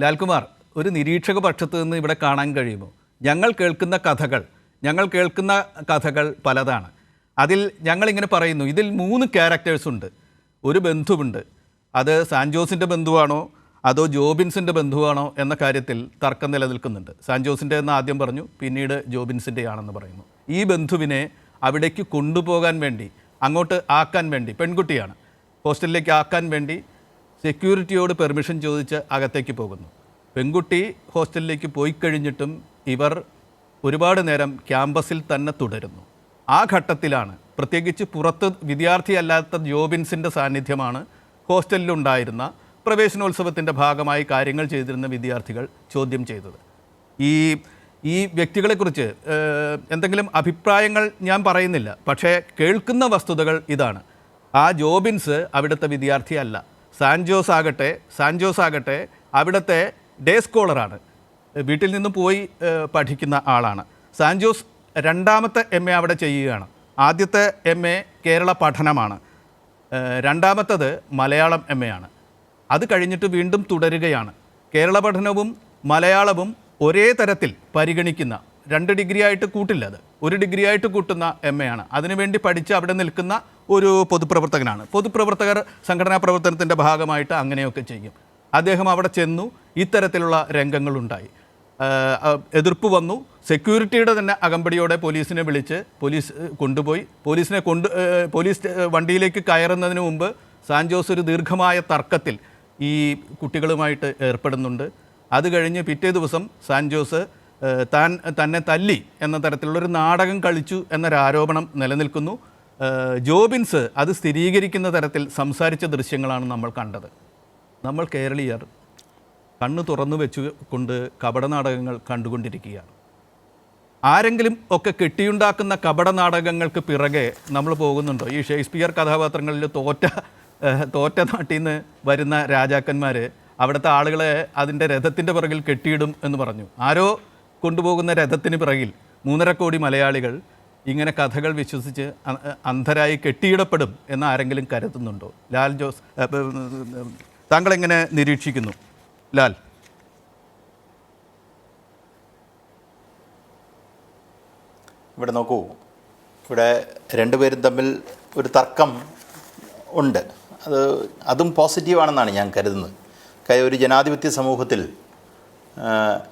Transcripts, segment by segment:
ലാൽകുമാർ ഒരു നിരീക്ഷക പക്ഷത്ത് നിന്ന് ഇവിടെ കാണാൻ കഴിയുമോ? ഞങ്ങൾ കേൾക്കുന്ന കഥകൾ ഞങ്ങൾ കേൾക്കുന്ന കഥകൾ പലതാണ്. അതിൽ ഞങ്ങളിങ്ങനെ പറയുന്നു ഇതിൽ മൂന്ന് ക്യാരക്ടേഴ്സ് ഉണ്ട്. ഒരു ബന്ധുവുണ്ട്. അത് സാൻജോസിന്റെ ബന്ധുവാണോ അതോ ജോബിൻസിന്റെ ബന്ധുവാണോ എന്ന കാര്യത്തിൽ തർക്കം നിലനിൽക്കുന്നുണ്ട്. സാൻജോസിന്റെ എന്ന് ആദ്യം പറഞ്ഞു പിന്നീട് ജോബിൻസിന്റെ ആണെന്ന് പറയുന്നു. ഈ ബന്ധുവിനെ അവിടേക്ക് കൊണ്ടുപോകാൻ വേണ്ടി അങ്ങോട്ട് ആക്കാൻ വേണ്ടി പെൺകുട്ടിയാണ്. ഹോസ്റ്റലിലേക്ക് ആക്കാൻ വേണ്ടി സെക്യൂരിറ്റിയോട് പെർമിഷൻ ചോദിച്ച് അകത്തേക്ക് പോകുന്നു. പെൺകുട്ടി ഹോസ്റ്റലിലേക്ക് പോയി കഴിഞ്ഞിട്ടും ഇവർ ഒരുപാട് നേരം ക്യാമ്പസിൽ തന്നെ തുടരുന്നു. ആ ഘട്ടത്തിലാണ് പ്രത്യേകിച്ച് പുറത്ത് വിദ്യാർത്ഥിയല്ലാത്ത ജോബിൻസിന്റെ സാന്നിധ്യമാണ് ഹോസ്റ്റലിലുണ്ടായിരുന്ന പ്രവേശനോത്സവത്തിന്റെ ഭാഗമായി കാര്യങ്ങൾ ചെയ്തിരുന്ന വിദ്യാർത്ഥികൾ ചോദ്യം ചെയ്തത്. ഈ ഈ വ്യക്തികളെക്കുറിച്ച് എന്തെങ്കിലും അഭിപ്രായങ്ങൾ ഞാൻ പറയുന്നില്ല. പക്ഷേ കേൾക്കുന്ന വസ്തുതകൾ ഇതാണ്. ആ ജോബിൻസ് അവിടുത്തെ വിദ്യാർത്ഥിയല്ല. സാൻജോസ് ആകട്ടെ സാൻജോസ് ആകട്ടെ അവിടുത്തെ ഡേ സ്കോളറാണ്. വീട്ടിൽ നിന്നും പോയി പഠിക്കുന്ന ആളാണ്. സാൻജോസ് രണ്ടാമത്തെ എം എ അവിടെ ചെയ്യുകയാണ്. ആദ്യത്തെ എം എ കേരള പഠനമാണ്. രണ്ടാമത്തത് മലയാളം എം എ ആണ്. അത് കഴിഞ്ഞിട്ട് വീണ്ടും തുടരുകയാണ്. കേരള പഠനവും മലയാളവും ഒരേ തരത്തിൽ പരിഗണിക്കുന്ന രണ്ട് ഡിഗ്രി ആയിട്ട് കൂട്ടില്ല അത് ഒരു ഡിഗ്രി ആയിട്ട് കൂട്ടുന്ന എം എ ആണ്. അതിനുവേണ്ടി പഠിച്ച് അവിടെ നിൽക്കുന്ന ഒരു പൊതുപ്രവർത്തകനാണ്. പൊതുപ്രവർത്തകർ സംഘടനാ പ്രവർത്തനത്തിന്റെ ഭാഗമായിട്ട് അങ്ങനെയൊക്കെ ചെയ്യും. അദ്ദേഹം അവിടെ ചെന്നു ഇത്തരത്തിലുള്ള രംഗങ്ങളുണ്ടായി. എതിർപ്പ് വന്നു. സെക്യൂരിറ്റിയുടെ തന്നെ അകമ്പടിയോടെ പോലീസിനെ വിളിച്ച് പോലീസ് കൊണ്ടുപോയി. പോലീസിനെ കൊണ്ട് പോലീസ് വണ്ടിയിലേക്ക് കയറുന്നതിന് മുമ്പ് സാൻജോസ് ഒരു ദീർഘമായ തർക്കത്തിൽ ഈ കുട്ടികളുമായിട്ട് ഏർപ്പെടുന്നുണ്ട്. അത് കഴിഞ്ഞ് പിറ്റേ ദിവസം സാൻജോസ് താൻ തന്നെ തല്ലി എന്ന തരത്തിലുള്ളൊരു നാടകം കളിച്ചു എന്നൊരു ആരോപണം നിലനിൽക്കുന്നു. ജോബിൻസ് അത് സ്ഥിരീകരിക്കുന്ന തരത്തിൽ സംസാരിച്ച ദൃശ്യങ്ങളാണ് നമ്മൾ കണ്ടത്. നമ്മൾ കേരളീയർ കണ്ണ് തുറന്നു വെച്ചു കൊണ്ട് കപടനാടകങ്ങൾ കണ്ടുകൊണ്ടിരിക്കുകയാണ്. ആരെങ്കിലും ഒക്കെ കെട്ടിയുണ്ടാക്കുന്ന കപടനാടകങ്ങൾക്ക് പിറകെ നമ്മൾ പോകുന്നുണ്ടോ? ഈ ഷേക്സ്പിയർ കഥാപാത്രങ്ങളിൽ തോറ്റ തോറ്റ നാട്ടിൽ നിന്ന് വരുന്ന രാജാക്കന്മാർ അവിടുത്തെ ആളുകളെ അതിന്റെ രഥത്തിന്റെ പിറകിൽ കെട്ടിയിടും എന്ന് പറഞ്ഞു. ആരോ കൊണ്ടുപോകുന്ന രഥത്തിന് പിറകിൽ മൂന്നര കോടി മലയാളികൾ ഇങ്ങനെ കഥകൾ വിശ്വസിച്ച് അന്ധരായി കെട്ടിയിടപ്പെടും എന്ന് ആരെങ്കിലും കരുതുന്നുണ്ടോ? ലാൽ ജോസ് താങ്കൾ എങ്ങനെ നിരീക്ഷിക്കുന്നു? ലാൽ. ഇവിടെ നോക്കൂ. ഇവിടെ രണ്ടുപേരും തമ്മിൽ ഒരു തർക്കം ഉണ്ട്. അത് അതും പോസിറ്റീവാണെന്നാണ് ഞാൻ കരുതുന്നത്. കാര്യം ഒരു ജനാധിപത്യ സമൂഹത്തിൽ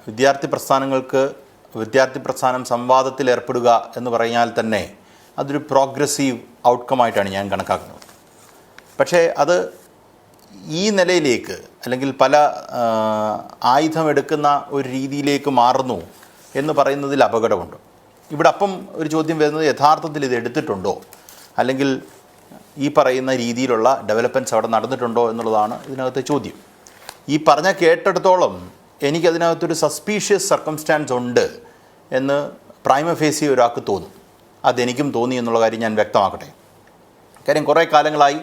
വിദ്യാർത്ഥി പ്രസ്ഥാനങ്ങൾക്ക് വിദ്യാർത്ഥി പ്രസ്ഥാനം സംവാദത്തിൽ ഏർപ്പെടുക എന്ന് പറഞ്ഞാൽ തന്നെ അതൊരു പ്രോഗ്രസീവ് ഔട്ട്കമായിട്ടാണ് ഞാൻ കണക്കാക്കുന്നത്. പക്ഷേ അത് ഈ നിലയിലേക്ക് അല്ലെങ്കിൽ പല ആയുധമെടുക്കുന്ന ഒരു രീതിയിലേക്ക് മാറുന്നു എന്ന് പറയുന്നതിൽ അപകടമുണ്ട്. ഇവിടെ അപ്പം ഒരു ചോദ്യം വരുന്നത് യഥാർത്ഥത്തിൽ ഇത് എടുത്തിട്ടുണ്ടോ? അല്ലെങ്കിൽ ഈ പറയുന്ന രീതിയിലുള്ള ഡെവലപ്മെന്റ്സ് അവിടെ നടന്നിട്ടുണ്ടോ എന്നുള്ളതാണ് ഇതിനകത്തെ ചോദ്യം. ഈ പറഞ്ഞ കേട്ടിടത്തോളം എനിക്കതിനകത്തൊരു സസ്പീഷ്യസ് സർക്കംസ്റ്റാൻസ് ഉണ്ട് എന്ന് പ്രൈമ ഫേസി ഒരാൾക്ക് തോന്നും. അതെനിക്കും തോന്നി എന്നുള്ള കാര്യം ഞാൻ വ്യക്തമാക്കട്ടെ. കാര്യം കുറേ കാലങ്ങളായി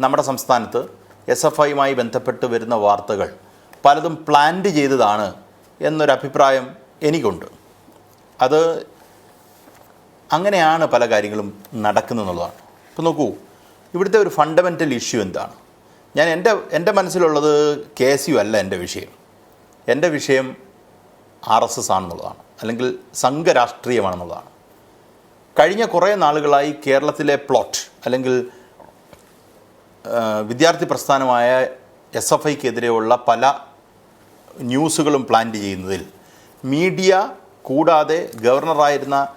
നമ്മുടെ സംസ്ഥാനത്ത് എസ് എഫ് ഐയുമായി ബന്ധപ്പെട്ട് വരുന്ന വാർത്തകൾ പലതും പ്ലാൻഡ് ചെയ്തതാണ് എന്നൊരു അഭിപ്രായം എനിക്കുണ്ട്. അത് അങ്ങനെയാണ് പല കാര്യങ്ങളും നടക്കുന്നതെന്നുള്ളതാണ്. ഇപ്പോൾ നോക്കൂ ഇവിടുത്തെ ഒരു ഫണ്ടമെന്റൽ ഇഷ്യൂ എന്താണ്? ഞാൻ എന്റെ എന്റെ മനസ്സിലുള്ളത് കെ എസ് യു അല്ല എന്റെ വിഷയം. എന്റെ വിഷയം ആർ എസ് എസ് ആണെന്നുള്ളതാണ്. അല്ലെങ്കിൽ സംഘരാഷ്ട്രീയമാണെന്നുള്ളതാണ്. കഴിഞ്ഞ കുറേ നാളുകളായി കേരളത്തിലെ പ്ലോട്ട് അല്ലെങ്കിൽ വിദ്യാർത്ഥി പ്രസ്ഥാനമായ എസ് എഫ് ഐക്കെതിരെയുള്ള പല ന്യൂസുകളും പ്ലാൻ ചെയ്യുന്നതിൽ മീഡിയ കൂടാതെ ഗവർണറായിരുന്ന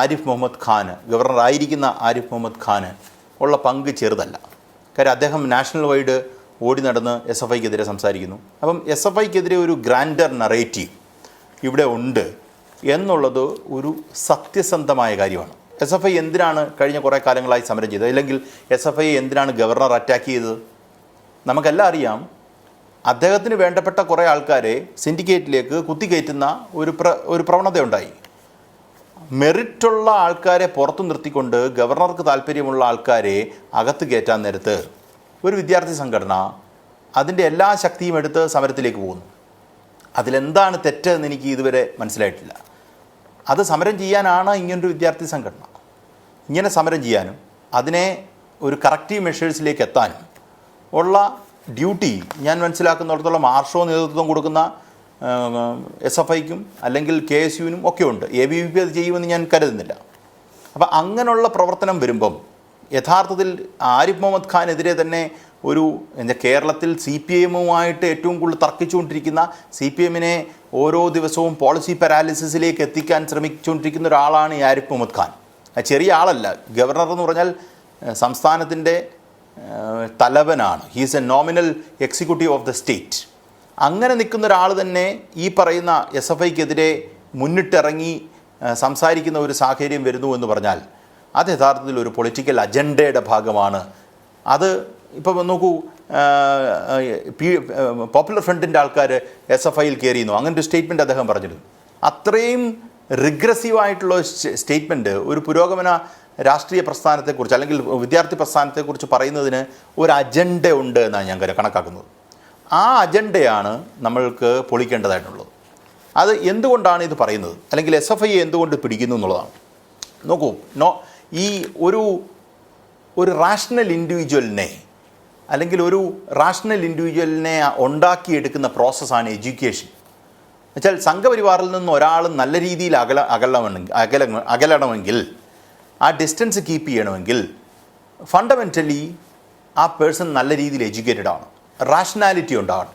ആരിഫ് മുഹമ്മദ് ഖാന് ഗവർണറായിരിക്കുന്ന ആരിഫ് മുഹമ്മദ് ഖാന് ഉള്ള പങ്ക് ചെറുതല്ല. കാര്യം അദ്ദേഹം നാഷണൽ വൈഡ് ഓടി നടന്ന് എസ് എഫ് ഐക്കെതിരെ സംസാരിക്കുന്നു. അപ്പം എസ് എഫ് ഐക്കെതിരെ ഒരു ഗ്രാൻഡർ നറേറ്റീവ് ഇവിടെ ഉണ്ട് എന്നുള്ളത് ഒരു സത്യസന്ധമായ കാര്യമാണ്. എസ് എഫ് ഐ എന്തിനാണ് കഴിഞ്ഞ കുറേ കാലങ്ങളായി സമരം ചെയ്തത്? അല്ലെങ്കിൽ എസ് എഫ് ഐ എന്തിനാണ് ഗവർണർ അറ്റാക്ക് ചെയ്തത്? നമുക്കെല്ലാം അറിയാം അദ്ദേഹത്തിന് വേണ്ടപ്പെട്ട കുറേ ആൾക്കാരെ സിൻഡിക്കേറ്റിലേക്ക് കുത്തിക്കയറ്റുന്ന ഒരു പ്ര ഒരു പ്രവണതയുണ്ടായി. മെറിറ്റുള്ള ആൾക്കാരെ പുറത്തു നിർത്തിക്കൊണ്ട് ഗവർണർക്ക് താല്പര്യമുള്ള ആൾക്കാരെ അകത്ത് കയറ്റാൻ നേരത്ത് ഒരു വിദ്യാർത്ഥി സംഘടന അതിന്റെ എല്ലാ ശക്തിയും എടുത്ത് സമരത്തിലേക്ക് പോകുന്നു. അതിലെന്താണ് തെറ്റ് എന്ന് എനിക്ക് ഇതുവരെ മനസ്സിലായിട്ടില്ല. അത് സമരം ചെയ്യാനാണ് ഇങ്ങനൊരു വിദ്യാർത്ഥി സംഘടന. ഇങ്ങനെ സമരം ചെയ്യാനും അതിനെ ഒരു കറക്റ്റീവ് മെഷേഴ്സിലേക്ക് എത്താനും ഉള്ള ഡ്യൂട്ടി ഞാൻ മനസ്സിലാക്കുന്നിടത്തോളം ആർഷോ നേതൃത്വം കൊടുക്കുന്ന എസ് എഫ് ഐക്കും അല്ലെങ്കിൽ കെ എസ് യുവിനും ഒക്കെ ഉണ്ട്. എ ബി വി പി അത് ചെയ്യുമെന്ന് ഞാൻ കരുതുന്നില്ല. അപ്പം അങ്ങനെയുള്ള പ്രവർത്തനം വരുമ്പം യഥാർത്ഥത്തിൽ ആരിഫ് മുഹമ്മദ് ഖാനെതിരെ തന്നെ ഒരു എന്താ കേരളത്തിൽ സി പി എമ്മുമായിട്ട് ഏറ്റവും കൂടുതൽ തർക്കിച്ചുകൊണ്ടിരിക്കുന്ന സി പി എമ്മിനെ ഓരോ ദിവസവും പോളിസി പാരാലിസിസിലേക്ക് എത്തിക്കാൻ ശ്രമിച്ചുകൊണ്ടിരിക്കുന്ന ഒരാളാണ് ഈ ആരിഫ് മുഹമ്മദ് ഖാൻ. ചെറിയ ആളല്ല. ഗവർണർ എന്ന് പറഞ്ഞാൽ സംസ്ഥാനത്തിന്റെ തലവനാണ്. He's a nominal executive of the state അങ്ങനെ നിൽക്കുന്ന ഒരാൾ തന്നെ ഈ പറയുന്ന എസ് എഫ് ഐക്കെതിരെ മുന്നിട്ടിറങ്ങി സംസാരിക്കുന്ന ഒരു സാഹചര്യം വരുന്നു എന്ന് പറഞ്ഞാൽ അത് യഥാർത്ഥത്തിൽ ഒരു പൊളിറ്റിക്കൽ അജണ്ടയുടെ ഭാഗമാണ്. അത് ഇപ്പോൾ നോക്കൂ പി പോപ്പുലർ ഫ്രണ്ടിന്റെ ആൾക്കാർ എസ് എഫ് ഐയിൽ കയറിയുന്നു അങ്ങനെ ഒരു സ്റ്റേറ്റ്മെന്റ് അദ്ദേഹം പറഞ്ഞിരുന്നു. അത്രയും റിഗ്രസീവായിട്ടുള്ള സ്റ്റേറ്റ്മെന്റ് ഒരു പുരോഗമന രാഷ്ട്രീയ പ്രസ്ഥാനത്തെക്കുറിച്ച് അല്ലെങ്കിൽ വിദ്യാർത്ഥി പ്രസ്ഥാനത്തെക്കുറിച്ച് പറയുന്നതിന് ഒരു അജണ്ട ഉണ്ട് എന്നാണ് ഞാൻ കണക്കാക്കുന്നത്. ആ അജണ്ടയാണ് നമ്മൾക്ക് പൊളിക്കേണ്ടതായിട്ടുള്ളത്. അത് എന്തുകൊണ്ടാണ് ഇത് പറയുന്നത്? അല്ലെങ്കിൽ എസ് എഫ് ഐ എന്തുകൊണ്ട് പിടിക്കുന്നു എന്നുള്ളതാണ്. നോക്കൂ നോ ഈ ഒരു ഒരു റാഷണൽ ഇൻഡിവിജ്വലിനെ അല്ലെങ്കിൽ ഒരു റാഷണൽ ഇൻഡിവിജ്വലിനെ ഉണ്ടാക്കിയെടുക്കുന്ന പ്രോസസ്സാണ് എഡ്യൂക്കേഷൻ എന്നുവെച്ചാൽ സംഘപരിവാറിൽ നിന്ന് ഒരാൾ നല്ല രീതിയിൽ അകല അകലണമെങ്കിൽ അകല അകലണമെങ്കിൽ ആ ഡിസ്റ്റൻസ് കീപ്പ് ചെയ്യണമെങ്കിൽ ഫണ്ടമെന്റലി ആ പേഴ്സൺ നല്ല രീതിയിൽ എഡ്യൂക്കേറ്റഡ് ആണ്. റാഷണാലിറ്റി ഉണ്ടാവണം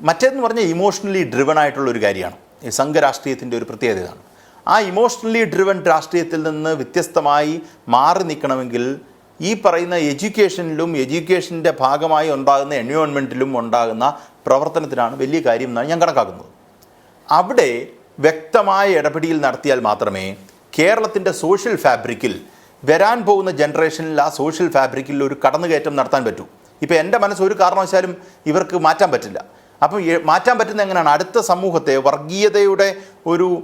മറ്റേതെന്ന് പറഞ്ഞാൽ ഇമോഷണലി ഡ്രിവൺ ആയിട്ടുള്ള ഒരു കാര്യമാണ്. ഈ സംഘരാഷ്ട്രീയത്തിന്റെ ഒരു പ്രത്യേകതയാണ്. ആ ഇമോഷണലി ഡ്രിവൺ രാഷ്ട്രീയത്തിൽ നിന്ന് വ്യത്യസ്തമായി മാറി നിൽക്കണമെങ്കിൽ ഈ പറയുന്ന എഡ്യൂക്കേഷനിലും എഡ്യൂക്കേഷന്റെ ഭാഗമായി ഉണ്ടാകുന്ന എൻവയോൺമെന്റിലും ഉണ്ടാകുന്ന പ്രവർത്തനത്തിനാണ് വലിയ കാര്യം എന്നാണ് ഞാൻ കണക്കാക്കുന്നത്. അവിടെ വ്യക്തമായ ഇടപെടിയിൽ നടത്തിയാൽ മാത്രമേ കേരളത്തിന്റെ സോഷ്യൽ ഫാബ്രിക്കിൽ വരാൻ പോകുന്ന ജനറേഷനിൽ ആ സോഷ്യൽ ഫാബ്രിക്കിൽ ഒരു കടന്നുകയറ്റം നടത്താൻ പറ്റൂ. ഇപ്പോൾ എന്റെ മനസ്സ് ഒരു കാരണവശാലും ഇവർക്ക് മാറ്റാൻ പറ്റില്ല. അപ്പം മാറ്റാൻ പറ്റുന്ന എങ്ങനെയാണ്? അടുത്ത സമൂഹത്തെ വർഗീയതയുടെ ഒരു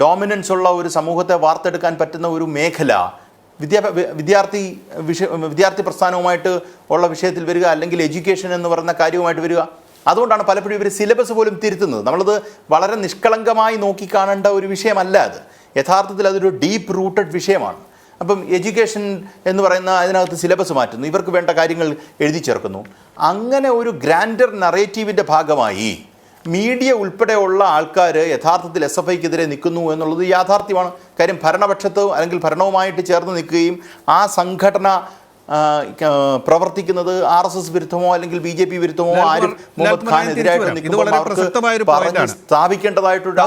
ഡോമിനൻസ് ഉള്ള ഒരു സമൂഹത്തെ വാർത്തെടുക്കാൻ പറ്റുന്ന ഒരു മേഖല. വിദ്യാ വിദ്യാർത്ഥി വിഷയ വിദ്യാർത്ഥി പ്രസ്ഥാനവുമായിട്ട് ഉള്ള വിഷയത്തിൽ വരിക അല്ലെങ്കിൽ എഡ്യൂക്കേഷൻ എന്ന് പറയുന്ന കാര്യവുമായിട്ട് വരിക. അതുകൊണ്ടാണ് പലപ്പോഴും ഇവർ സിലബസ് പോലും തിരുത്തുന്നത്. നമ്മളത് വളരെ നിഷ്കളങ്കമായി നോക്കിക്കാണേണ്ട ഒരു വിഷയമല്ല അത്. യഥാർത്ഥത്തിൽ അതൊരു ഡീപ്പ് റൂട്ടഡ് വിഷയമാണ്. അപ്പം എഡ്യൂക്കേഷൻ എന്ന് പറയുന്ന അതിനകത്ത് സിലബസ് മാറ്റുന്നു. ഇവർക്ക് വേണ്ട കാര്യങ്ങൾ എഴുതി ചേർക്കുന്നു. അങ്ങനെ ഒരു ഗ്രാൻഡർ നറേറ്റീവിന്റെ ഭാഗമായി മീഡിയ ഉൾപ്പെടെയുള്ള ആൾക്കാർ യഥാർത്ഥത്തിൽ എസ് എഫ് ഐക്കെതിരെ നിൽക്കുന്നു എന്നുള്ളത് യാഥാർത്ഥ്യമാണ്. കാര്യം ഭരണപക്ഷത്ത് അല്ലെങ്കിൽ ഭരണവുമായിട്ട് ചേർന്ന് നിൽക്കുകയും ആ സംഘടന പ്രവർത്തിക്കുന്നത് ആർ എസ് എസ് വിരുദ്ധമോ അല്ലെങ്കിൽ ബി ജെ പി വിരുദ്ധമോ ആരും മുഹമ്മദ് ഖാൻ എതിരായിട്ട് നിൽക്കുമ്പോൾ വളരെ